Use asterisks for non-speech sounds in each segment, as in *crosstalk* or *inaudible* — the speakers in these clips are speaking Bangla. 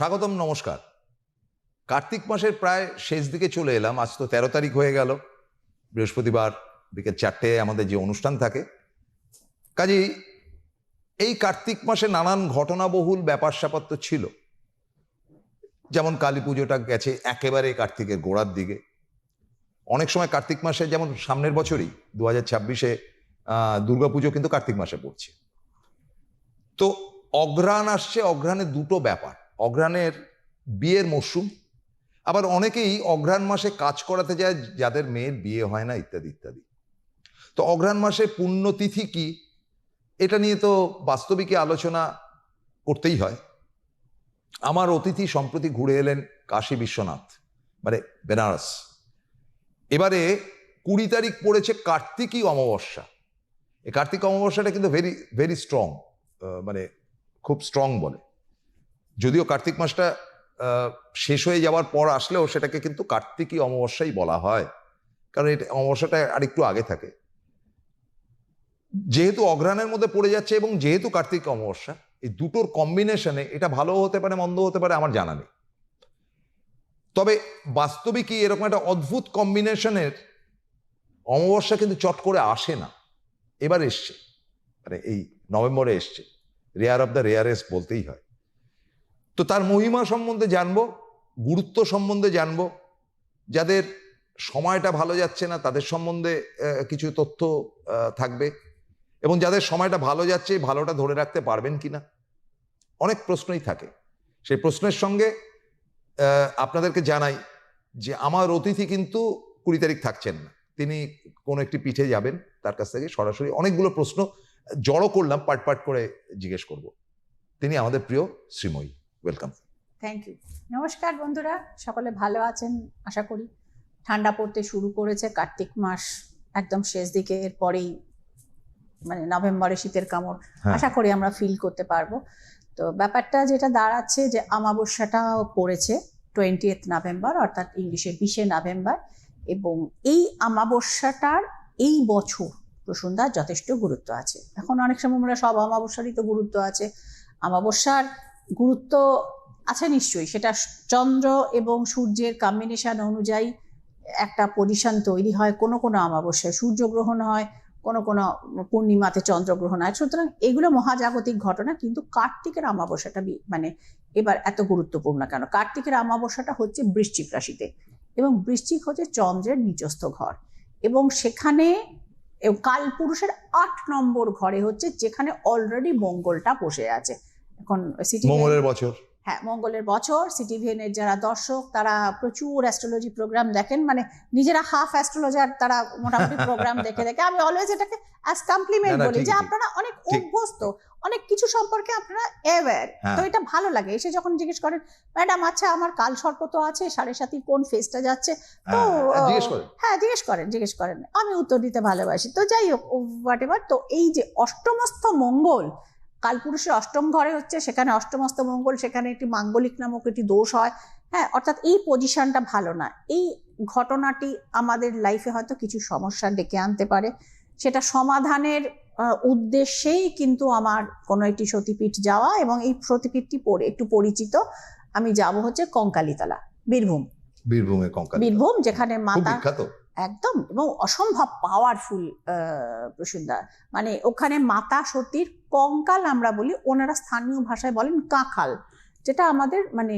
স্বাগতম, নমস্কার। কার্তিক মাসের প্রায় শেষ দিকে চলে এলাম। আজ তো তেরো তারিখ হয়ে গেল। বৃহস্পতিবার বিকেল চারটে আমাদের যে অনুষ্ঠান থাকে। কাজেই এই কার্তিক মাসে নানান ঘটনাবহুল ব্যাপার স্যাপার তো ছিল। যেমন কালী পুজোটা গেছে একেবারে কার্তিকের গোড়ার দিকে। অনেক সময় কার্তিক মাসে যেমন সামনের বছরই, দু হাজার ছাব্বিশে দুর্গাপুজো কিন্তু কার্তিক মাসে পড়ছে। তো অঘ্রাণ আসছে অঘ্রাণের দুটো ব্যাপার। অঘ্রাণের বিয়ের মরশুম। আবার অনেকেই অঘ্রাণ মাসে কাজ করাতে যায় যাদের মেয়ের বিয়ে হয় না, ইত্যাদি ইত্যাদি। তো অঘ্রাণ মাসে পুণ্যতিথি কি? এটা নিয়ে তো বাস্তবিকই আলোচনা করতেই হয়। আমার অতিথি সম্প্রতি ঘুরে এলেন কাশী বিশ্বনাথ মানে বেনারস। এবারে কুড়ি তারিখ পড়েছে কার্তিকী অমাবস্যা। এই কার্তিক অমাবস্যাটা কিন্তু ভেরি ভেরি স্ট্রং মানে খুব স্ট্রং বলে। যদিও কার্তিক মাসটা শেষ হয়ে যাওয়ার পর আসলেও সেটাকে কিন্তু কার্তিকী অমাবস্যাই বলা হয়। কারণ এটা অমাবস্যাটা আরেকটু আগে থাকে। যেহেতু অঘ্রাণের মধ্যে পড়ে যাচ্ছে এবং যেহেতু কার্তিক অমাবস্যা, এই দুটোর কম্বিনেশনে এটা ভালো হতে পারে, মন্দ হতে পারে আমার জানা নেই। তবে বাস্তবিকই এরকম একটা অদ্ভুত কম্বিনেশনের অমাবস্যা কিন্তু চট করে আসে না। এবার এসছে। মানে এই নভেম্বরে এসছে। রেয়ার অফ দ্য রেয়ারেস্ট বলতেই হয়। তো তার মহিমা সম্বন্ধে জানব, গুরুত্ব সম্বন্ধে জানব, যাদের সময়টা ভালো যাচ্ছে না, তাদের সম্বন্ধে কিছু তথ্য থাকবে এবং যাদের সময়টা ভালো যাচ্ছে, ভালোটা ধরে রাখতে পারবেন কিনা? অনেক প্রশ্নই থাকে। সেই প্রশ্নের সঙ্গে আপনাদেরকে জানাই যে আমার অতিথি কিন্তু কুড়ি তারিখ থাকছেন না। তিনি কোনো একটি পিঠে যাবেন, তার কাছ থেকে সরাসরি অনেকগুলো প্রশ্ন জড়ো করলাম, পাট পাট করে জিজ্ঞেস করব। তিনি আমাদের প্রিয় শ্রীময়ী। ওয়েলকাম থ্যাংক ইউ নমস্কার বন্ধুরা সকলে ভালো আছেন? আশা করি ঠান্ডা পড়তে শুরু করেছে। কার্তিক মাস একদম শেষ দিকে এরপরেই মানে নভেম্বরে শীতের কামড়। হ্যাঁ। আশা করি আমরা ফিল করতে পারব। তো ব্যাপারটা যেটা দাঁড়াচ্ছে যে আমাবস্যাটা পড়েছে টোয়েন্টিয়েথ নভেম্বর অর্থাৎ ইংলিশে বিশে নভেম্বর এবং এই আমাবস্যাটার এই বছর প্রসন্ধার যথেষ্ট গুরুত্ব আছে। এখন অনেক সময় আমরা সব অমাবস্যারই তো গুরুত্ব আছে। আমাবস্যার গুরুত্ব আছে নিশ্চয়ই। সেটা চন্দ্র এবং সূর্যের কম্বিনেশন অনুযায়ী একটা পজিশন তৈরি হয়, কোনো কোনো অমাবস্যায়। সূর্যগ্রহণ হয়, কোনো কোনো পূর্ণিমাতে চন্দ্রগ্রহণ হয়। সুতরাং এগুলো মহাজাগতিক ঘটনা, কিন্তু কার্তিকের অমাবস্যাটা মানে এবার এত গুরুত্বপূর্ণ কেন? কার্তিকের অমাবস্যাটা হচ্ছে বৃশ্চিক রাশিতে এবং বৃশ্চিক হচ্ছে চন্দ্রের নিচস্থ ঘর এবং সেখানে কালপুরুষের আট নম্বর ঘরে হচ্ছে যেখানে অলরেডি মঙ্গলটা বসে আছে। মঙ্গলের বছর। হ্যাঁ মঙ্গলের বছর সিটি সিটিভিএনের যারা দর্শক তারা প্রচুর অ্যাস্ট্রোলজি প্রোগ্রাম দেখেন। মানে নিজেরা হাফ অ্যাস্ট্রোলজার তারা মোটামুটি প্রোগ্রাম *laughs* দেখে দেখে। আমি অলওয়েজ এটাকে অ্যাজ কমপ্লিমেন্ট বলি যে আপনারা অনেক অভ্যস্ত অনেক কিছু সম্পর্কে আপনারা অ্যাওয়্যার হ্যাঁ। তো এটা ভালো লাগে। এসে যখন জিজ্ঞেস করেন ম্যাডাম আচ্ছা আমার কাল সর্প তো আছে সাড়ে সাথী কোন ফেসটা যাচ্ছে? তো হ্যাঁ, জিজ্ঞেস করেন। হ্যাঁ জিজ্ঞেস করেন জিজ্ঞেস করেন। আমি উত্তর দিতে ভালোবাসি। তো যাই হোক হোয়াট এভার তো এই যে অষ্টমস্থ মঙ্গল কালপুরুষের অষ্টম ঘরে হচ্ছে সেখানে অষ্টমস্ত মঙ্গল সেখানে একটি মাঙ্গলিক নামক একটি দোষ হয়। হ্যাঁ অর্থাৎ এই পজিশনটা ভালো না। এই ঘটনাটি আমাদের লাইফে হয়তো কিছু সমস্যা ডেকে আনতে পারে। সেটা সমাধানের উদ্দেশ্যেই কিন্তু আমার কোনো একটি সতীপীঠ যাওয়া এবং এই সতীপীঠটি পড়ে একটু পরিচিত। আমি যাব হচ্ছে কঙ্কালীতলা বীরভূম। কঙ্কাল বীরভূম যেখানে মাতা একদম এবং অসম্ভব পাওয়ারফুল প্রসুন্দা মানে ওখানে মাতা সতীর কঙ্কাল আমরা বলি ওনারা স্থানীয় ভাষায় বলেন কাঁখাল যেটা আমাদের মানে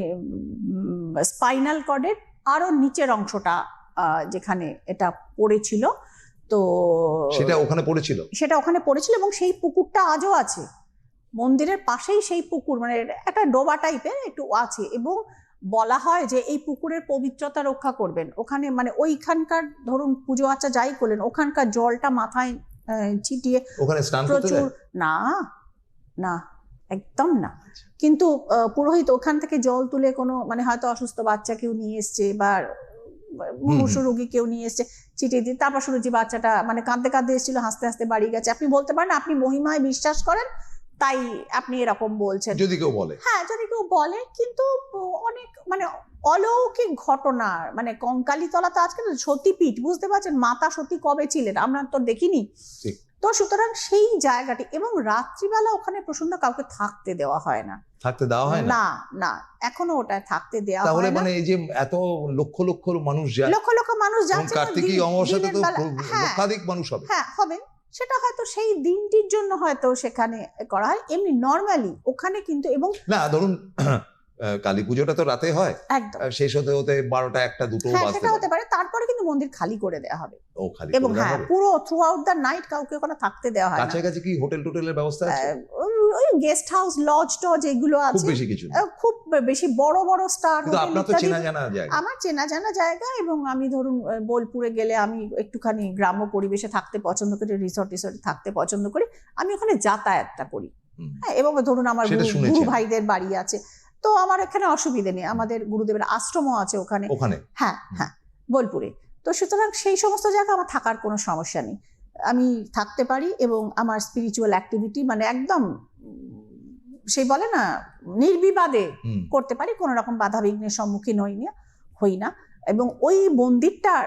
স্পাইনাল কর্ডের আরও নিচের অংশটা আহ, যেখানে এটা পড়েছিল। তো সেটা ওখানে পড়েছিল? সেটা ওখানে পড়েছিল এবং সেই পুকুরটা আজও আছে। মন্দিরের পাশেই সেই পুকুর মানে একটা ডোবা টাইপের একটু আছে এবং বলা হয় যে এই পুকুরের পবিত্রতা রক্ষা করবেন। ওখানে মানে ওইখানকার ধরুন পুজো আচ্চা যাই করলেন ওখানকার জলটা মাথায় ছিটিয়ে ওখানে প্রচুর না না একদম না। কিন্তু আহ, পুরোহিত ওখান থেকে জল তুলে কোনো মানে হয়তো অসুস্থ বাচ্চা কেউ নিয়ে এসছে বা মুমূর্ষু রোগী কেউ নিয়ে এসছে ছিটিয়ে দিয়ে তারপর শুনেছি বাচ্চাটা মানে কাঁদতে কাঁদতে এসেছিল হাসতে হাসতে বাড়ি গেছে। আপনি বলতে পারেন আপনি মহিমায় বিশ্বাস করেন? তাই আপনি এরকম বলছেন। যদি কেউ বলে। হ্যাঁ যদি কেউ বলে কিন্তু অনেক মানে অলৌকিক ঘটনা মানে কঙ্কালীতলা তো আজকে সতীপীঠ বুঝতে পারছেন? মাতা সতী কবে ছিলেন? আমরা তো দেখিনি। তো সুতরাং সেই জায়গাটি এবং রাত্রিবেলা ওখানে প্রসন্ন কাউকে থাকতে দেওয়া হয় না। থাকতে দেওয়া হয় না? না এখনও ওটায় থাকতে দেওয়া তাহলে মানে এই যে এত লক্ষ লক্ষ মানুষ যায় লক্ষ লক্ষ মানুষ যাচ্ছে কার্তিকী অমাবস্যাতে তো হ্যাঁ। লক্ষাধিক মানুষ হবে। হ্যাঁ হবে। সেটা হয়তো সেই দিনটির জন্য হয়তো সেখানে করা হয়। এমনি নর্মালি ওখানে কিন্তু এবং না ধরুন কালী পুজোটা তো রাতে হয়। একদম। শেষ হতে হতে বারোটা একটা দুটো হ্যাঁ সেটা হতে পারে। পারে তারপরে কিন্তু মন্দির খালি করে দেওয়া হবে। এবং হ্যাঁ পুরো থ্রু আউট দ্য নাইট কাউকে ওখানে থাকতে দেওয়া হয় কাছাকাছি কি হোটেল টোটেলের ব্যবস্থা আছে? ওই- গেস্ট হাউস লজ টজ এগুলো আছে। বেশি কিছু খুব বেশি বড় বড় স্টার আমার চেনা জানা জায়গা এবং আমি ধরুন বোলপুরে গেলে আমি একটুখানি গ্রাম্য পরিবেশে থাকতে পছন্দ করি রিসর্ট টিসর্টে থাকতে পছন্দ করি। আমি ওখানে যাতায়াতটা করি। হ্যাঁ এবং ধরুন আমার গুরু-। ভাইদের বাড়ি আছে। তো আমার এখানে অসুবিধে নেই। আমাদের গুরুদেবের আশ্রমও আছে ওখানে। ওখানে? হ্যাঁ হ্যাঁ বোলপুরে। তো সুতরাং সেই সমস্ত জায়গা আমার থাকার কোনো সমস্যা নেই। আমি থাকতে পারি এবং আমার স্পিরিচুয়াল অ্যাক্টিভিটি মানে একদম সেই বলে না নির্বিবাদে করতে পারি কোনো রকম বাধা বিঘ্নের সম্মুখীন হই না হই না। এবং ওই মন্দিরটার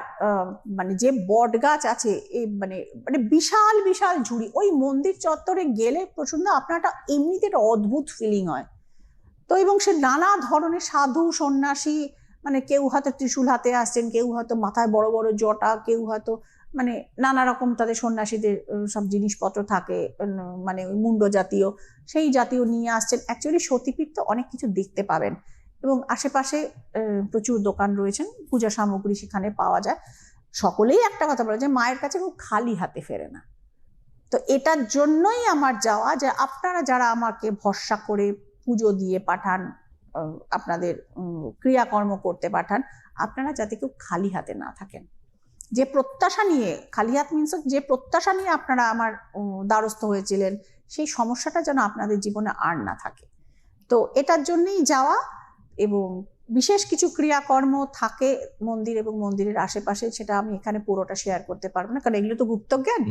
মানে যে বট গাছ আছে এই মানে মানে বিশাল বিশাল ঝুড়ি ওই মন্দির চত্বরে গেলে প্রচণ্ড আপনার একটা এমনিতে একটা অদ্ভুত ফিলিং হয়। তো এবং সে নানা ধরনের সাধু সন্ন্যাসী মানে কেউ হয়তো ত্রিশূল হাতে আসছেন কেউ হয়তো মাথায় বড় বড় জটা কেউ হয়তো মানে নানা রকম তাদের সন্ন্যাসীদের সব জিনিসপত্র থাকে মানে ওই মুন্ড জাতীয়, সেই জাতীয় নিয়ে আসছেন। অ্যাকচুয়ালি সতীপীঠ তো অনেক কিছু দেখতে পাবেন। এবং আশেপাশে প্রচুর দোকান রয়েছেন, পূজা সামগ্রী সেখানে পাওয়া যায়। সকলেই একটা কথা বলে যে মায়ের কাছে খুব খালি হাতে ফেরে না। তো এটার জন্যই আমার যাওয়া যে আপনারা যারা আমাকে ভরসা করে পুজো দিয়ে পাঠান আপনাদের ক্রিয়াকর্ম করতে পাঠান, আপনারা যাতে কেউ খালি হাতে না থাকেন। যে প্রত্যাশা নিয়ে খালি হাত মিনস যে প্রত্যাশা নিয়ে আপনারা আমার দ্বারস্থ হয়েছিলেন সেই সমস্যাটা যেন আপনাদের জীবনে আর না থাকে। তো এটার জন্যই যাওয়া এবং বিশেষ কিছু ক্রিয়াকর্ম থাকে মন্দির এবং মন্দিরের আশেপাশে সেটা আমি এখানে পুরোটা শেয়ার করতে পারব না কারণ এগুলো তো গুপ্তজ্ঞান।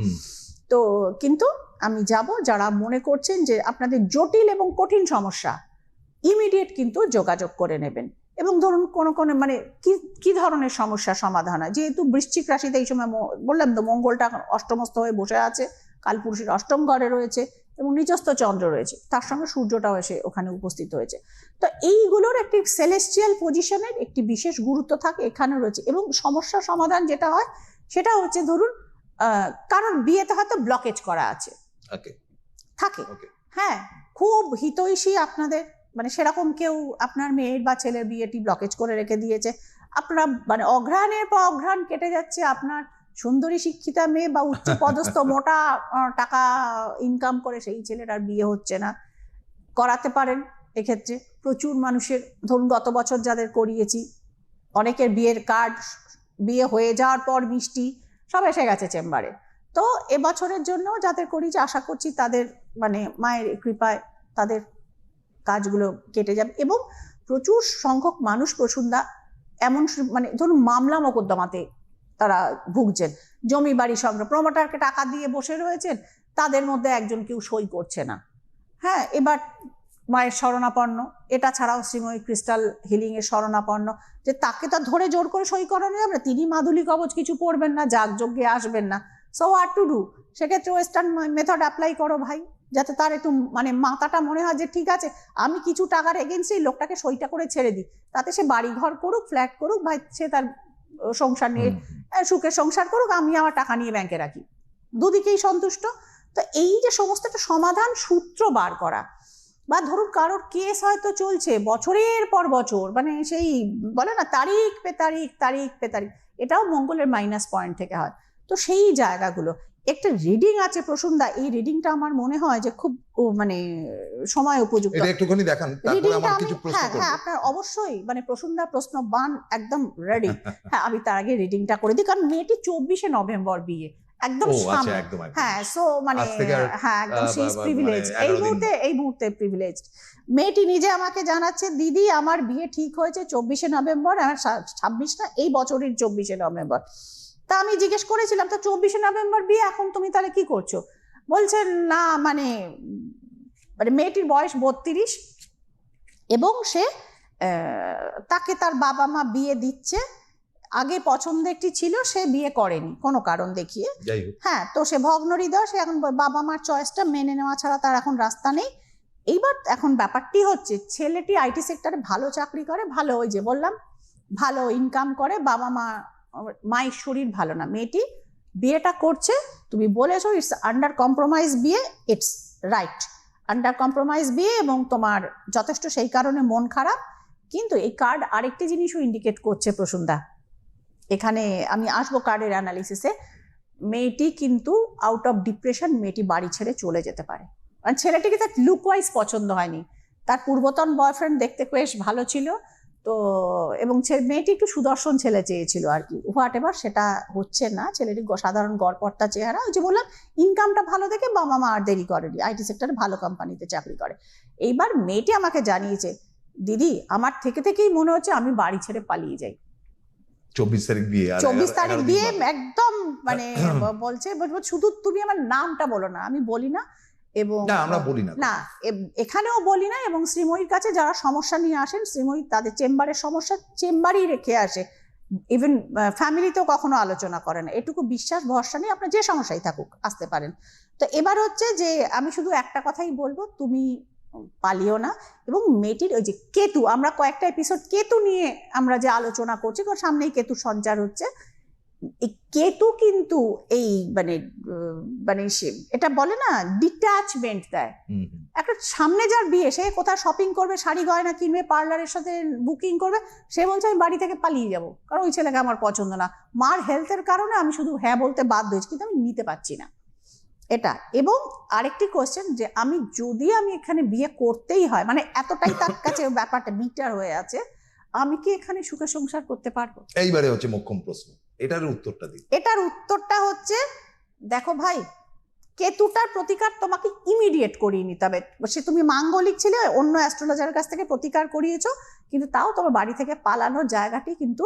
তো কিন্তু আমি যাব যারা মনে করছেন যে আপনাদের জটিল এবং কঠিন সমস্যা ইমিডিয়েট কিন্তু যোগাযোগ করে নেবেন। এবং ধরুন কোনো কোনো মানে কি কি ধরনের সমস্যা সমাধান হয়? যেহেতু বৃশ্চিক রাশিতে এই সময় বললাম তো মঙ্গলটা অষ্টমস্থ হয়ে বসে আছে কালপুরুষের অষ্টম ঘরে রয়েছে এবং নিজস্ব চন্দ্র রয়েছে তার সঙ্গে সূর্যটাও এসে ওখানে উপস্থিত হয়েছে। তো এইগুলোর একটি সেলেস্টিয়াল পজিশনের একটি বিশেষ গুরুত্ব থাকে এখানে রয়েছে এবং সমস্যা সমাধান যেটা হয় সেটা হচ্ছে ধরুন কারণ বিয়েতে হয়তো ব্লকেজ করা আছে। ওকে থাকে। ওকে হ্যাঁ খুব হিতৈষী আপনাদের। মানে সেরকম কেউ আপনার মেয়ের বা ছেলের বিয়েটি ব্লকেজ করে রেখে দিয়েছে। আপনারা মানে অঘ্রাণের পর অঘ্রাণ কেটে যাচ্ছে। আপনার সুন্দরী শিক্ষিতা মেয়ে বা উচ্চ *laughs* পদস্থ মোটা টাকা ইনকাম করে সেই ছেলের আর বিয়ে হচ্ছে না। করাতে পারেন এক্ষেত্রে। প্রচুর মানুষের ধরুন গত বছর যাদের করিয়েছি অনেকের বিয়ের কার্ড বিয়ে হয়ে যাওয়ার পর মিষ্টি সব এসে গেছে চেম্বারে। তো এবছরের জন্য যাদের করিয়েছি আশা করছি তাদের মানে মায়ের কৃপায় তাদের কাজগুলো কেটে যাবে এবং প্রচুর সংখ্যক মানুষ প্রসুন্দা এমন মানে ধরুন মামলা মোকদ্দমাতে তারা ভুগছেন। জমি, বাড়ি সংগ্রহ প্রমোটারকে টাকা দিয়ে বসে রয়েছেন, তাদের মধ্যে একজন কেউ সই করছে না। হ্যাঁ এবার মায়ের শরণাপন্ন, এটা ছাড়াও শ্রীময়ী ক্রিস্টাল হিলিং এর শরণাপন্ন, যে তাকে তো ধরে জোর করে সই করানো যাবে না, তিনি মাদুলি কবচ কিছু পড়বেন না, যাগযজ্ঞে আসবেন না। সো আর টু ডু সেক্ষেত্রে ওয়েস্টার্ন মেথড অ্যাপ্লাই করো ভাই। যাতে তার একটু মানে মাথাটা মনে হয় যে ঠিক আছে আমি কিছু টাকার এগেনস্টে লোকটাকে সইটা করে ছেড়ে দিই। তাতে সে বাড়ি ঘর করুক ফ্ল্যাট করুক ভাই সে তার সংসার নিয়ে হুম, হুম। সুখে সংসার করুক আমি আমার টাকা নিয়ে ব্যাংকে রাখি। দুদিকেই সন্তুষ্ট। তো এই যে সমস্ত একটা সমাধান সূত্র বার করা বা ধরুন কারোর কেস হয়তো চলছে বছরের পর বছর মানে সেই বলে না তারিখ পে তারিখ তারিখ পে তারিখ এটাও মঙ্গলের মাইনাস পয়েন্ট থেকে হয়। তো সেই জায়গাগুলো একটা রিডিং আছে প্রসন্দা এই রিডিংটা আমার মনে হয় যে খুব মানে সময় উপযুক্ত। এটা একটুখানি দেখান তারপরে আমার আমি কিছু প্রশ্ন হ্যাঁ হ্যাঁ আপনার অবশ্যই মানে প্রসন্দার প্রশ্ন বান একদম রেডি *laughs* হ্যাঁ আমি তার আগে রিডিংটা করে দিই কারণ মেয়েটি চব্বিশে নভেম্বর বিয়ে একদম আচ্ছা সামনে। একদম হ্যাঁ সো মানে হ্যাঁ একদম সি ইজ প্রিভিলেজ এই মুহূর্তে এই মুহূর্তে প্রিভিলেজ মেয়েটি নিজে আমাকে জানাচ্ছে দিদি আমার বিয়ে ঠিক হয়েছে চব্বিশে নভেম্বর আমার ছাব্বিশ না এই বছরের চব্বিশে নভেম্বর। তা আমি জিজ্ঞেস করেছিলাম তো চব্বিশে নভেম্বর বিয়ে এখন তুমি তাহলে কি করছ? বলছে না মানে মানে মেয়েটির বয়স বত্রিশ এবং সে তাকে তার বাবা মা বিয়ে দিচ্ছে। আগে পছন্দ একটি ছিল সে বিয়ে করেনি কোনো কারণ দেখিয়ে। হ্যাঁ তো সে ভগ্ন হৃদয় সে এখন বাবা মার চয়েসটা মেনে নেওয়া ছাড়া তার এখন রাস্তা নেই। এইবার এখন ব্যাপারটি হচ্ছে ছেলেটি আইটি সেক্টরে ভালো চাকরি করে ভালো ওই যে বললাম ভালো ইনকাম করে বাবা মা মায়ের শরীর ভালো না। মেয়েটি বিয়েটা করছে, তুমি বলেছ ইটস আন্ডার কম্প্রোমাইজ বিয়ে ইটস রাইট আন্ডার কম্প্রোমাইজ বিয়ে এবং তোমার যথেষ্ট সেই কারণে মন খারাপ, কিন্তু এই কার্ড আরেকটি জিনিসও ইন্ডিকেট করছে প্রসুন্দা এখানে আমি আসব কার্ডের অ্যানালিসিসে মেয়েটি কিন্তু আউট অফ ডিপ্রেশন মেয়েটি বাড়ি ছেড়ে চলে যেতে পারে। আর ছেলেটিকে তার লুক ওয়াইজ পছন্দ হয়নি। তার পূর্বতন বয়ফ্রেন্ড দেখতে বেশ ভালো ছিল। তো এবং ছে- মেয়েটি একটু সুদর্শন ছেলে চেয়েছিল আর কি হোয়াট এভার সেটা হচ্ছে না ছেলেটি সাধারণ গড়পড়তা চেহারা। ওই যে বললাম ইনকামটা ভালো দেখে বাবা মা আর দেরি করেনি। আইটি সেক্টরে ভালো কোম্পানিতে চাকরি করে। এইবার মেয়েটি আমাকে জানিয়েছে দিদি আমার থেকে থেকেই মনে হচ্ছে আমি বাড়ি ছেড়ে পালিয়ে যাই। চব্বিশ তারিখ বিয়ে চব্বিশ তারিখ বিয়ে একদম মানে বলছে শুধু তুমি আমার নামটা বলো না আমি বলি না এবং না আমরা বলি না না এখানেও বলি না এবং শ্রীময়ীর কাছে যারা সমস্যা নিয়ে আসেন শ্রীময়ী তাদের চেম্বারের সমস্যা চেম্বারেই রেখে আসে। ইভেন ফ্যামিলিতেও কখনো আলোচনা করে না। এটুকু বিশ্বাস ভরসা নিয়ে আপনার যে সমস্যাই থাকুক আসতে পারেন। তো এবার হচ্ছে যে আমি শুধু একটা কথাই বলব তুমি পালিও না এবং মেয়েটির ওই যে কেতু আমরা কয়েকটা এপিসোড কেতু নিয়ে আমরা যে আলোচনা করছি কারণ সামনেই কেতু সঞ্চার হচ্ছে। কেতু কিন্তু এই মানে মানে সে- এটা বলে না ডিট্যাচমেন্ট দেয়। একটা সামনে যার বিয়ে সে কোথায় শপিং করবে শাড়ি গয়না কিনবে পার্লারের সাথে বুকিং করবে সে বলছে আমি বাড়ি থেকে পালিয়ে যাব। কারণ ওই ছেলেকে আমার পছন্দ না। মার হেলথের কারণে আমি শুধু হ্যাঁ বলতে বাধ্য হয়েছি কিন্তু আমি নিতে পারছি না। এটা। এবং আরেকটি কোশ্চেন যে আমি যদি আমি এখানে বিয়ে করতেই হয় মানে এতটাই তার *laughs* কাছে ব্যাপারটা বিটার হয়ে আছে আমি কি এখানে সুখে সংসার করতে পারব? এইবারে হচ্ছে মোক্ষম প্রশ্ন। এটার উত্তরটা দিই। এটার উত্তরটা হচ্ছে, দেখো ভাই, কেতুটার প্রতিকার তোমাকে ইমিডিয়েট করিয়ে নিতে হবে। সে তুমি মাঙ্গলিক ছিলে, অন্য অ্যাস্ট্রোলজারের কাছ থেকে প্রতিকার করিয়েছো, কিন্তু তাও তোমার বাড়ি থেকে পালানোর জায়গাটি কিন্তু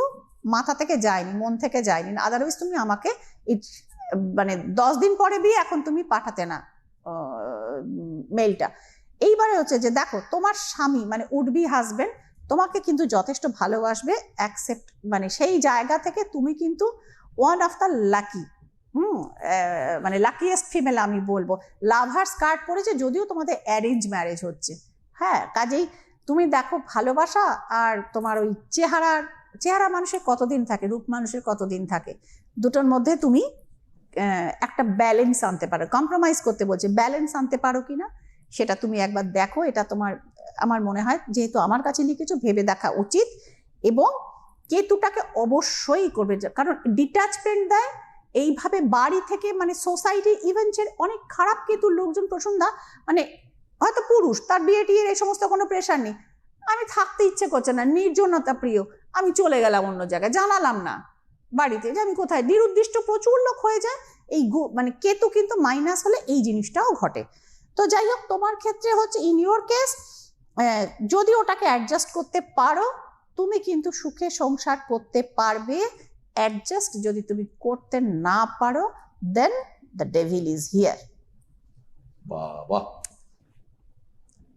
মাথা থেকে যায়নি, মন থেকে যায়নি। আদারওয়াইজ তুমি আমাকে মানে দশ দিন পরে বিয়ে এখন তুমি পাঠাতে না মেলটা এইবারে হচ্ছে যে দেখো, তোমার স্বামী মানে উডবি হাজবেন্ড তোমাকে কিন্তু যথেষ্ট ভালোবাসবে অ্যাকসেপ্ট মানে সেই জায়গা থেকে তুমি কিন্তু one of the lucky hmm মানে লাকিয়েস্ট ফিমেল আমি বলব। লাভার্স কার্ড পড়েছে যদিও তোমাদের অ্যারেঞ্জ ম্যারেজ হচ্ছে। হ্যাঁ কাজেই তুমি দেখো ভালোবাসা আর তোমার ওই চেহারার চেহারা মানুষের কতদিন থাকে, রূপ মানুষের কতদিন থাকে, দুটোর মধ্যে তুমি একটা ব্যালেন্স আনতে পারো। কম্প্রোমাইজ করতে বলছে ব্যালেন্স আনতে পারো কি না সেটা তুমি একবার দেখো, এটা তোমার আমার মনে হয়, যেহেতু আমার কাছে লিখেছো ভেবে দেখা উচিত এবং কেতুটাকে অবশ্যই করবে। কারণ ডিট্যাচমেন্ট দেয়, এইভাবে বাড়ি থেকে মানে সোসাইটি ইভেন যে অনেক খারাপ কেতুর লোকজন প্রসন্দা মানে হয়তো পুরুষ, তার বিয়ে টিয়ের এই সমস্ত কোনো প্রেশার নেই। আমি থাকতে ইচ্ছে করছে না, নির্জনতা প্রিয়, আমি চলে গেলাম অন্য জায়গায়, জানালাম না বাড়িতে যে আমি কোথায়। নিরুদ্দিষ্ট প্রচুর লোক হয়ে যায়, এই মানে কেতু কিন্তু মাইনাস হলে এই জিনিসটাও ঘটে। তো যাই হোক, তোমার ক্ষেত্রে হচ্ছে ইন ইউর কেস যদি ওটাকে অ্যাডজাস্ট করতে পারো তুমি কিন্তু সুখে সংসার করতে পারবে। অ্যাডজাস্ট যদি তুমি করতে না পারো then the devil is here বাহ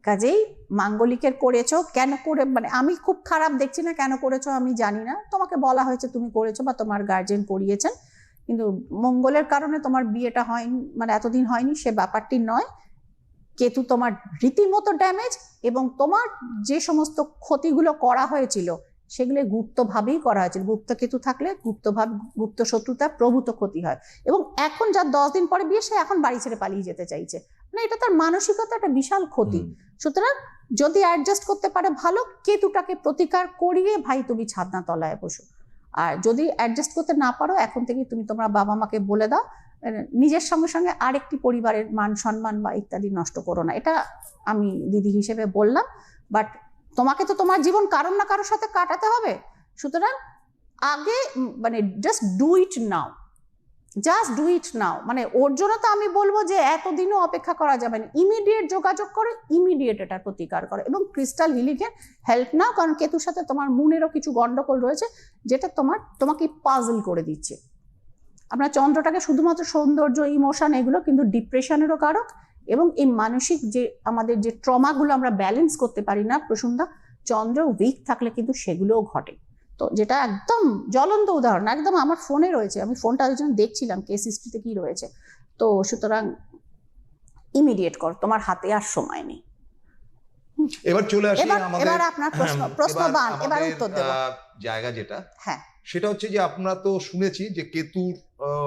কাজেই মাঙ্গলিকের করেছ কেন করে মানে আমি খুব খারাপ দেখছি না কেন করেছ আমি জানি না। তোমাকে বলা হয়েছে তুমি করেছ বা তোমার গার্জেন করিয়েছেন। কিন্তু মঙ্গলের কারণে তোমার বিয়েটা হয়নি মানে এতদিন হয়নি সে ব্যাপারটি নয়। কেতু তোমার রীতিমতো ড্যামেজ এবং তোমার যে সমস্ত ক্ষতিগুলো করা হয়েছিল সেগুলো গুপ্তভাবেই করা হয়েছিল। গুপ্ত কেতু থাকলে গুপ্তভাব গুপ্ত শত্রুতা প্রভূত ক্ষতি হয়। এবং এখন যার দশ দিন পরে বিয়ে সে এখন বাড়ি ছেড়ে পালিয়ে যেতে চাইছে। মানে এটা তার মানসিকতা একটা বিশাল ক্ষতি। সুতরাং যদি অ্যাডজাস্ট করতে পারে ভালো কেতুটাকে প্রতিকার করিয়ে ভাই তুমি ছাদনা তলায় বসো। আর যদি অ্যাডজাস্ট করতে না পারো এখন থেকে তুমি তোমার বাবা মাকে বলে দাও নিজের সঙ্গে সঙ্গে আরেকটি পরিবারের মান সম্মান বা ইত্যাদি নষ্ট করো না। এটা আমি দিদি হিসেবে বললাম বাট তোমাকে তো তোমার জীবন কারোর না কারোর সাথে কাটাতে হবে। সুতরাং আগে মানে just do it now just do it now মানে ওর জন্য তো আমি বলব যে এতদিনও অপেক্ষা করা যাবে না। ইমিডিয়েট যোগাযোগ করো ইমিডিয়েট এটার প্রতিকার করো এবং ক্রিস্টাল হিলিংয়ের হেল্প নাও, কারণ কেতুর সাথে তোমার মনেরও কিছু গন্ডগোল রয়েছে, যেটা তোমার, তোমাকে পাজল করে দিচ্ছে। আমরা চন্দ্রটাকে শুধুমাত্র সৌন্দর্য ইমোশন এগুলো কিন্তু ডিপ্রেশনেরও কারক এবং এই মানসিক যে আমাদের যে ট্রমাগুলো আমরা ব্যালেন্স করতে পারি না প্রসন্দা চন্দ্র উইক থাকলে কিন্তু সেগুলোও ঘটে। তো যেটা একদম জ্বলন্ত উদাহরণ একদম আমার ফোনে রয়েছে আমি ফোনটা ওই জন্য দেখছিলাম কেস হিস্ট্রিতে কি রয়েছে। তো সুতরাং ইমিডিয়েট কর তোমার হাতে আর সময় নেই। এবার চলে আসি এবার আমাদের এবার আপনার প্রশ্ন প্রশ্ন প্রশ্নবান এবার উত্তর দেবো। জায়গা যেটা হ্যাঁ। সেটা হচ্ছে যে আমরা তো শুনেছি যে কেতুর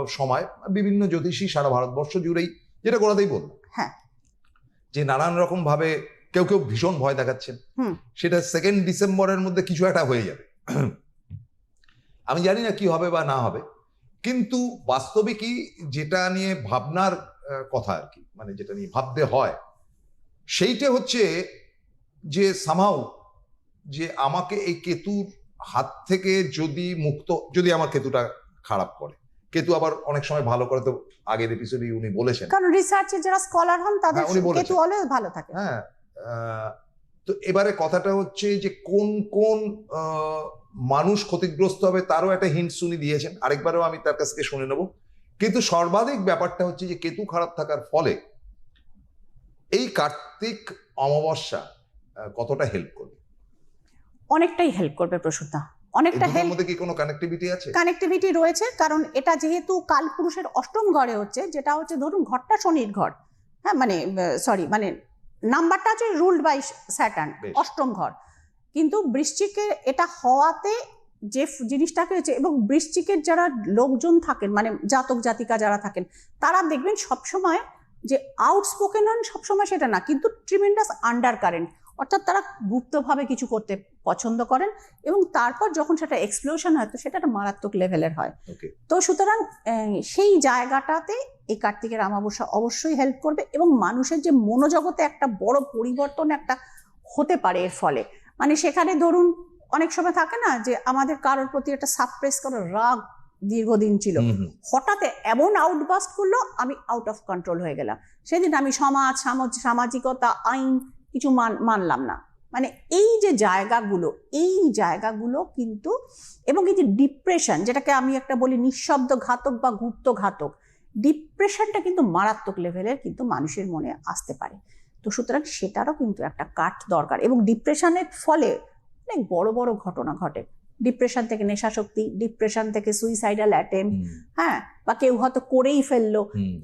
সময় বিভিন্ন জ্যোতিষী সারা ভারতবর্ষ জুড়েই যেটা গোড়াতেই বলল। হ্যাঁ। যে নানান রকম ভাবে কেউ কেউ ভীষণ ভয় দেখাচ্ছেন। সেটা সেকেন্ড ডিসেম্বরের মধ্যে কিছু একটা হয়ে যাবে। আমি জানি না কি হবে বা না হবে কিন্তু বাস্তবিকই যেটা নিয়ে ভাবনার কথা আর কি মানে যেটা নিয়ে ভাবতে হয় সেইটা হচ্ছে যে সামাও যে আমাকে এই কেতুর হাত থেকে যদি মুক্ত যদি আমার কেতুটা খারাপ করে। কেতু আবার অনেক সময় ভালো করে তো আগের এপিসোডে উনি বলেছেন। কারণ রিসার্চে যারা স্কলার হন তাদের হ্যাঁ। কেতু অলওয়েজ ভালো থাকে। হ্যাঁ তো এবারে কথাটা হচ্ছে যে কোন কোন মানুষ ক্ষতিগ্রস্ত হবে তারও একটা হিন্ট উনি দিয়েছেন। আরেকবারও আমি তার কাছ থেকে শুনে নেব। কিন্তু সর্বাধিক ব্যাপারটা হচ্ছে যে কেতু খারাপ থাকার ফলে এই কার্তিক অমাবস্যা কতটা হেল্প করবে? অনেকটাই হেল্প করবে প্রসূতা অনেকটা হেল্প মধ্যে কি কোনো কানেক্টিভিটি আছে? কানেক্টিভিটি রয়েছে কারণ এটা যেহেতু কালপুরুষের অষ্টম ঘরে হচ্ছে যেটা হচ্ছে ধরুন ঘরটা শনির ঘর। হ্যাঁ মানে সরি মানে নাম্বারটা হচ্ছে রুলড বাই স্যাটার্ন অষ্টম ঘর। কিন্তু বৃশ্চিকের এটা হওয়াতে যে জিনিসটাকে হচ্ছে এবং বৃশ্চিকের যারা লোকজন থাকেন মানে জাতক জাতিকা যারা থাকেন তারা দেখবেন সবসময় যে আউটস্পোকেন হন সবসময় সেটা না কিন্তু ট্রিমেন্ডাস আন্ডার কারেন্ট অর্থাৎ তারা গুপ্তভাবে কিছু করতে পছন্দ করেন এবং তারপর যখন সেটা এক্সপ্লোশন হয় তো সেটা একটা মারাত্মক লেভেলের হয়। তো সুতরাং সেই জায়গাটাতে এই কার্তিকের অমাবস্যা অবশ্যই হেল্প করবে এবং মানুষের যে মনোজগতে একটা বড় পরিবর্তন একটা হতে পারে এর ফলে। মানে সেখানে ধরুন অনেক সময় থাকে না যে আমাদের কারোর প্রতি একটা সাপ্রেস করার রাগ দীর্ঘদিন ছিল। হঠাৎ এমন আউটবাস্ট করল আমি আউট অফ কন্ট্রোল হয়ে গেলাম। সেদিন আমি সমাজ সামাজ- সামাজিকতা আইন কিছু মান মানলাম না। মানে এই যে জায়গাগুলো এই জায়গাগুলো কিন্তু এবং এই যে ডিপ্রেশন যেটাকে আমি একটা বলি নিঃশব্দ ঘাতক বা গুপ্ত ঘাতক ডিপ্রেশনটা কিন্তু মারাত্মক লেভেলের কিন্তু মানুষের মনে আসতে পারে। তো সুতরাং সেটারও কিন্তু একটা কাট দরকার এবং ডিপ্রেশনের ফলে অনেক বড় বড় ঘটনা ঘটে। ডিপ্রেশন থেকে নেশাশক্তি ডিপ্রেশন থেকে সুইসাইডাল অ্যাটেম্প হ্যাঁ বা কেউ হয়তো করেই ফেলল।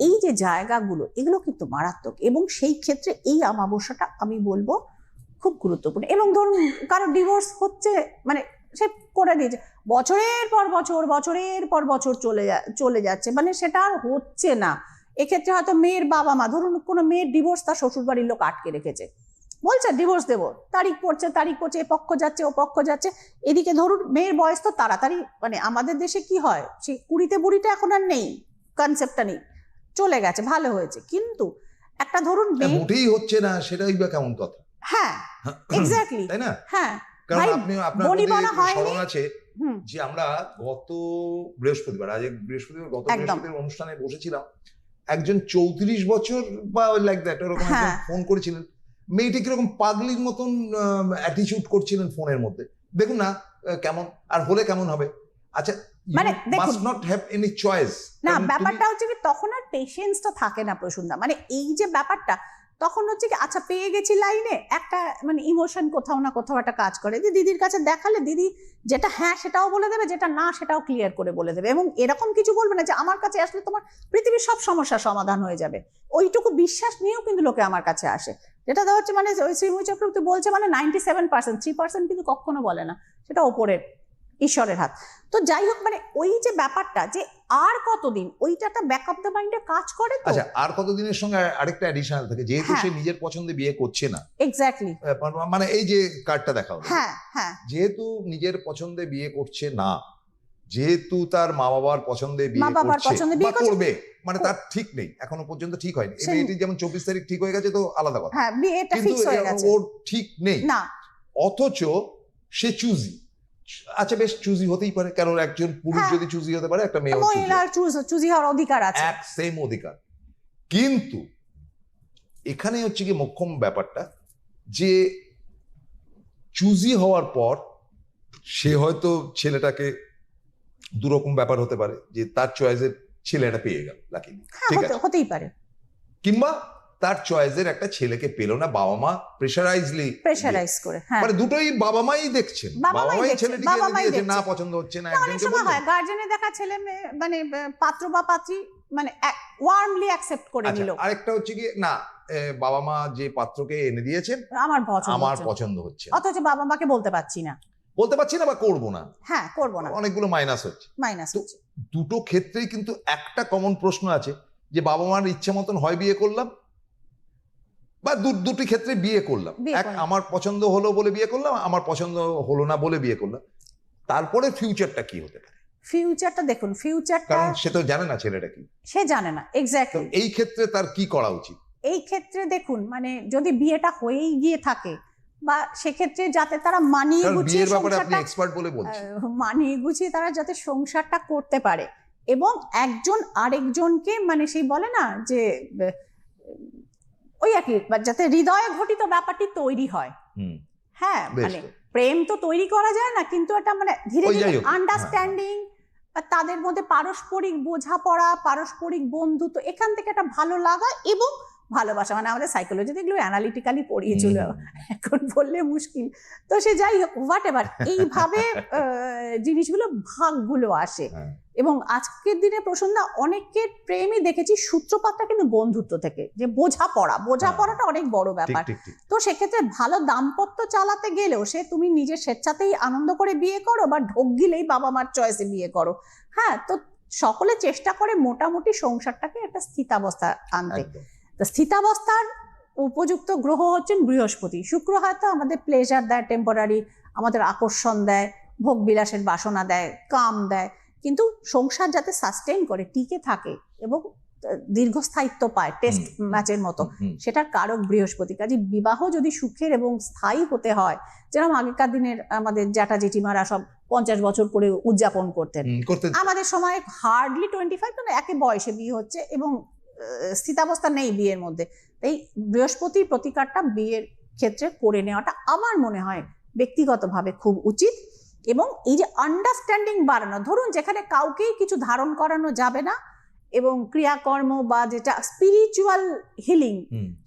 এই যে জায়গাগুলো এগুলো কিন্তু মারাত্মক এবং সেই ক্ষেত্রে এই অমাবস্যাটা আমি বলব খুব গুরুত্বপূর্ণ। এবং ধরুন কারও ডিভোর্স হচ্ছে মানে সে করে দিয়েছে বছরের পর বছর বছরের পর বছর চলে চলে যাচ্ছে মানে সেটা আর হচ্ছে না। এক্ষেত্রে হয়তো মেয়ের বাবা মা ধরুন কোনো মেয়ের ডিভোর্স তার শ্বশুর বাড়ির লোক আটকে রেখেছে। বলছে ডিভোর্স দেবো। তারিখ পড়ছে তারিখ পড়ছে এ পক্ষ যাচ্ছে ও পক্ষ যাচ্ছে। এদিকে ধরুন মেয়ের বয়স তো তাড়াতাড়ি মানে আমাদের দেশে কি হয় সে কুড়িতে বুড়িটা এখন আর নেই কনসেপ্টটা নেই চলে গেছে ভালো হয়েছে। কিন্তু একটা ধরুন মেয়ে মোটেই হচ্ছে না সেটাই বা কেমন কথা? হ্যাঁ *laughs* এক্স্যাক্টলি তাই না? হ্যাঁ কারণ আপনি আপনার। স্মরণ আছে যে আমরা গত বৃহস্পতিবার আজ বৃহস্পতিবার গত বৃহস্পতিবার অনুষ্ঠানে বসেছিলাম। একজন চৌত্রিশ বছর বা লাইক দ্যাট ওরকম হ্যাঁ। ফোন করেছিলেন। মেয়েটি কীরকম পাগলির মতন অ্যাটিচিউড করছিলেন ফোনের মধ্যে। দেখুন না কেমন আর হলে কেমন হবে? আচ্ছা মানে নট হ্যাভ এনি চয়েস না ব্যাপারটা হচ্ছে কি তখন আর পেশেন্সটা থাকে না প্রসুন্দা। মানে এই যে ব্যাপারটা তখন হচ্ছে কি আচ্ছা পেয়ে গেছি লাইনে, একটা মানে ইমোশন কোথাও না কোথাও একটা কাজ করে যে দিদির কাছে দেখালে দিদি যেটা হ্যাঁ সেটাও বলে দেবে, যেটা না সেটাও ক্লিয়ার করে বলে দেবে। এবং এরকম কিছু বলবে না যে আমার কাছে আসলে তোমার পৃথিবীর সব সমস্যার সমাধান হয়ে যাবে। ওইটুকু বিশ্বাস নিয়েও কিন্তু লোকে আমার কাছে আসে। যেটা দেওয়া হচ্ছে মানে ওই শ্রীময় চক্রবর্তী বলছে মানে ninety seven percent three percent কিন্তু কখনো বলে না। সেটা ওপরের, ঈশ্বরের হাত। তো যাই হোক মানে ওই যে ব্যাপারটা যে আর কতদিন? ওইটা একটা ব্যাক অফ দ্য মাইন্ডে কাজ করে তো। আচ্ছা আর কতদিনের সঙ্গে আরেকটা অ্যাডিশনাল থাকে যেহেতু হ্যাঁ। সে নিজের পছন্দে বিয়ে করছে না। এক্স্যাক্টলি মানে এই যে কার্ডটা দেখা হলো হ্যাঁ হ্যাঁ। যেহেতু নিজের পছন্দে বিয়ে করছে না যেহেতু তার মা বাবার পছন্দে বিয়ে করছে পছন্দে বিয়ে বা করবে মানে তার ঠিক নেই এখনও পর্যন্ত ঠিক হয়নি। এই যেমন চব্বিশ তারিখ ঠিক হয়ে গেছে তো আলাদা কথা। হ্যাঁ বিয়েটা ফিক্স হয়ে গেছে। ওর ঠিক নেই। না। অথচ সে চুজি আচ্ছা বেশ চুজি হতেই পারে কারণ একজন পুরুষ হ্যাঁ। যদি চুজি হতে পারে একটা মেয়ে মহিলার চুজ চুজি হওয়ার অধিকার আছে। এক সেম অধিকার। কিন্তু এখানে হচ্ছে কি মোক্ষম ব্যাপারটা যে চুজি হওয়ার পর সে হয়তো ছেলেটাকে দুরকম ব্যাপার হতে পারে যে তার চয়েসের ছেলেটা পেয়ে গেল লাকিলি হ্যাঁ ঠিক আছে? হতেই পারে। কিংবা তার চয়েসের একটা ছেলেকে পেল না বাবা মা প্রেশারাইজলি প্রেশারাইজ করে হ্যাঁ। মানে দুটোই বাবা মাই দেখছেন। বাবা মাই ছেলেটিকে দিয়েছে না পছন্দ হচ্ছে না একজনকে বলল। হয় গার্জেনে দেখা ছেলে মেয়ে মানে পাত্র বা পাত্রী মানে ওয়ার্মলি অ্যাকসেপ্ট করে আচ্ছা, নিল। আরেকটা হচ্ছে কি না বাবা মা যে পাত্রকে এনে দিয়েছেন আমার পছন্দ আমার পছন্দ হচ্ছে। অথচ বাবা মাকে বলতে পারছি না। বলতে পারছি না বা করব না। হ্যাঁ করব না। অনেকগুলো মাইনাস হচ্ছে। মাইনাস দুটো ক্ষেত্রেই কিন্তু একটা কমন প্রশ্ন আছে যে বাবা মার ইচ্ছে মতন হয় বিয়ে করলাম বা দু- দুটি ক্ষেত্রে বিয়ে করলাম। এক আমার পছন্দ হলো বলে বিয়ে করলাম আমার পছন্দ হলো না বলে বিয়ে করলাম। তারপরে ফিউচারটা কি হতে পারে? ফিউচারটা দেখুন ফিউচারটা কারণ সে তো জানে না ছেলেটা কি। সে জানে না এক্স্যাক্টলি এই ক্ষেত্রে তার কি করা উচিত? এই ক্ষেত্রে দেখুন মানে যদি বিয়েটা হয়েই গিয়ে থাকে বা সেক্ষেত্রে যাতে তারা মানিয়ে গুছিয়ে আপনি সংসারটা এক্সপার্ট বলে বলছেন। মানিয়ে গুছিয়ে তারা যাতে সংসারটা করতে পারে। এবং একজন আরেকজনকে মানে সেই বলে না যে ওই একই যাতে হৃদয়ে ঘটিত ব্যাপারটি তৈরি হয়। হ্যাঁ মানে প্রেম তো তৈরি করা যায় না কিন্তু এটা মানে ধীরে ধীরে হোক, হ্যাঁ, আন্ডারস্ট্যান্ডিং তাদের মধ্যে পারস্পরিক বোঝাপড়া পারস্পরিক বন্ধুত্ব এখান থেকে একটা ভালো লাগা এবং ভালোবাসা মানে আমাদের সাইকোলজিতে এগুলো অ্যানালিটিক্যালি পড়িয়েছিল এখন বললে মুশকিল। তো সে যাই হোক হোয়াট এভার এইভাবে *laughs* জিনিসগুলো ভাগগুলো আসে। হ্যাঁ। এবং আজকের দিনে প্রসন্না অনেকের প্রেমই দেখেছি সূত্রপাতটা কিন্তু বন্ধুত্ব থেকে যে বোঝাপড়া বোঝাপড়াটা অনেক বড় ব্যাপার। তো সেক্ষেত্রে ভালো দাম্পত্য চালাতে গেলেও সে তুমি নিজের স্বেচ্ছাতেই আনন্দ করে বিয়ে করো বা ঢোক গিলেই বাবা মার চয়েসে বিয়ে করো। হ্যাঁ তো সকলে চেষ্টা করে মোটামুটি সংসারটাকে একটা স্থিতাবস্থা আনতে। তো স্থিতাবস্থার উপযুক্ত গ্রহ হচ্ছেন বৃহস্পতি। শুক্র হয়তো আমাদের প্লেজার দেয় টেম্পোরারি আমাদের আকর্ষণ দেয় ভোগ বিলাসের বাসনা দেয় কাম দেয়। কিন্তু সংসার যাতে সাস্টেইন করে টিকে থাকে এবং দীর্ঘস্থায়িত্ব পায় টেস্ট ম্যাচের মতো সেটার কারক বৃহস্পতি। কাজে বিবাহ যদি সুখের এবং স্থায়ী হতে হয় যেরকম আগেকার দিনের আমাদের জ্যাঠা জেঠিমারা সব পঞ্চাশ বছর করে উদযাপন করতেন। আমাদের সময় হার্ডলি টোয়েন্টি ফাইভ মানে একে বয়সে বিয়ে হচ্ছে এবং স্থিতাবস্থা নেই বিয়ের মধ্যে। এই বৃহস্পতির প্রতিকারটা বিয়ের ক্ষেত্রে করে নেওয়াটা আমার মনে হয় ব্যক্তিগতভাবে খুব উচিত এবং এই যে আন্ডারস্ট্যান্ডিং বাড়ানো ধরুন যেখানে কাউকেই কিছু ধারণ করানো যাবে না এবং ক্রিয়াকর্ম বা যেটা স্পিরিচুয়াল হিলিং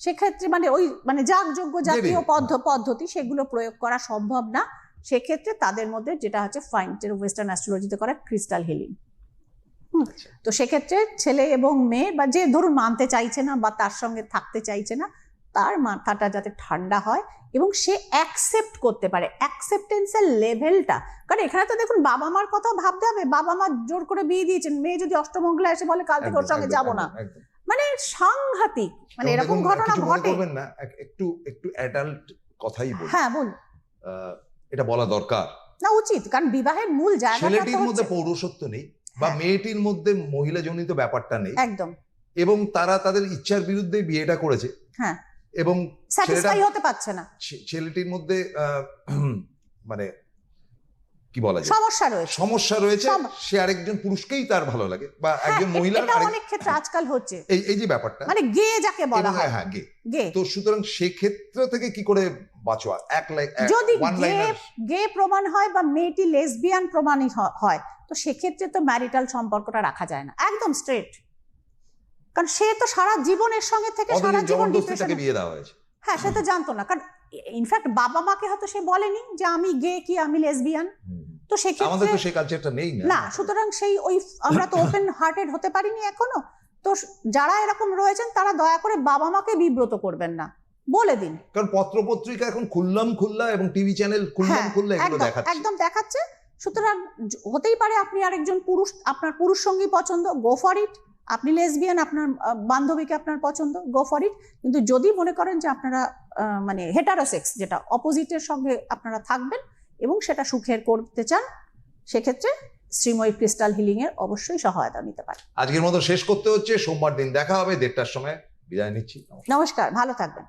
সেক্ষেত্রে মানে ওই মানে যাগযজ্ঞ জাতীয় পদ্ধ পদ্ধতি সেগুলো প্রয়োগ করা সম্ভব না। সেক্ষেত্রে তাদের মধ্যে যেটা হচ্ছে ফাইন ওয়েস্টার্ন অ্যাস্ট্রোলজিতে করা ক্রিস্টাল হিলিং। তো সেক্ষেত্রে ছেলে এবং মেয়ে বা যে ধরুন মানতে চাইছে না বা তার সঙ্গে থাকতে চাইছে না তার মাথাটা যাতে ঠান্ডা হয় এবং সে অ্যাকসেপ্ট করতে পারে। অ্যাকসেপ্টেন্সের লেভেলটা কারণ এখানে তো দেখুন বাবা মার কথাও ভাবতে হবে। বাবা মা জোর করে বিয়ে দিয়েছেন। মেয়ে যদি অষ্টমঙ্গলা এসে বলে কাল থেকে ওর সঙ্গে যাব না। মানে সাংঘাতিক। মানে এরকম ঘটনা ঘটে। না একটু একটু অ্যাডাল্ট কথাই বলি। হ্যাঁ বল এটা বলা দরকার। না উচিত। কারণ বিবাহের মূল জায়গাটা ছেলেটির মধ্যে হচ্ছে। পৌরসত্ব নেই। বা হ্যাঁ। মেয়েটির মধ্যে মহিলা জনিত ব্যাপারটা নেই একদম এবং তারা তাদের ইচ্ছার বিরুদ্ধে বিয়েটা করেছে হ্যাঁ। এবং স্যাটিসফাই হতে পারছে না ছেলেটির মধ্যে আহ, *clears throat* মানে কি বলা যায়? সমস্যা রয়েছে। সমস্যা রয়েছে সে আরেকজন পুরুষকেই তার ভালো লাগে বা হ্যাঁ, একজন মহিলার এটা অনেক ক্ষেত্রে আজকাল হচ্ছে। এই এই যে ব্যাপারটা। মানে গে যাকে বলা হয় হ্যাঁ। গে। গে। তো সুতরাং সেক্ষেত্র থেকে কি করে বাঁচোয়া? এক লাইন যদি গে গে প্রমাণ হয় বা মেয়েটি লেসবিয়ান প্রমাণই হয় তো সেক্ষেত্রে তো ম্যারিটাল সম্পর্কটা রাখা যায় না। একদম স্ট্রেট কারণ সে তো সারা জীবনের সঙ্গে থেকে সারা জীবন ডিপ্রেশনে বিয়ে দেওয়া হয়েছে। হ্যাঁ সে তো জানতো না। কারণ ইনফ্যাক্ট বাবা মাকে হয়তো সে বলেনি যে আমি গে কি আমি লেসবিয়ান তো আমাদের তো সেই কালচারটা নেই না। সুতরাং সেই ওই আমরা তো ওপেন হার্টেড হতে পারিনি এখনও। তো যারা এরকম রয়েছেন তারা দয়া করে বাবা মাকে বিব্রত করবেন না। বলে দিন। কারণ পত্র পত্রিকা এখন খুললাম খুললা এবং টিভি চ্যানেল খুললাম হ্যাঁ খুললা এগুলো দেখাচ্ছে। একদম দেখাচ্ছে। সুতরাং হতেই পারে আপনি আরেকজন পুরুষ আপনার পুরুষ সঙ্গী পছন্দ গো ফর ইট আপনি লেসবিয়ান আপনার বান্ধবীকে আপনার পছন্দ গো ফর ইট কিন্তু যদি মনে করেন যে আপনারা মানে হেটারোসেক্স যেটা অপোজিটের সঙ্গে আপনারা থাকবেন এবং সেটা সুখের করতে চান সেক্ষেত্রে শ্রীময়ী ক্রিস্টাল হিলিং এর অবশ্যই সহায়তা নিতে পারে আজকের মতো শেষ করতে হচ্ছে সোমবার দিন দেখা হবে দেড়টার সময় বিদায় নিচ্ছি। নমস্কার। নমস্কার ভালো থাকবেন।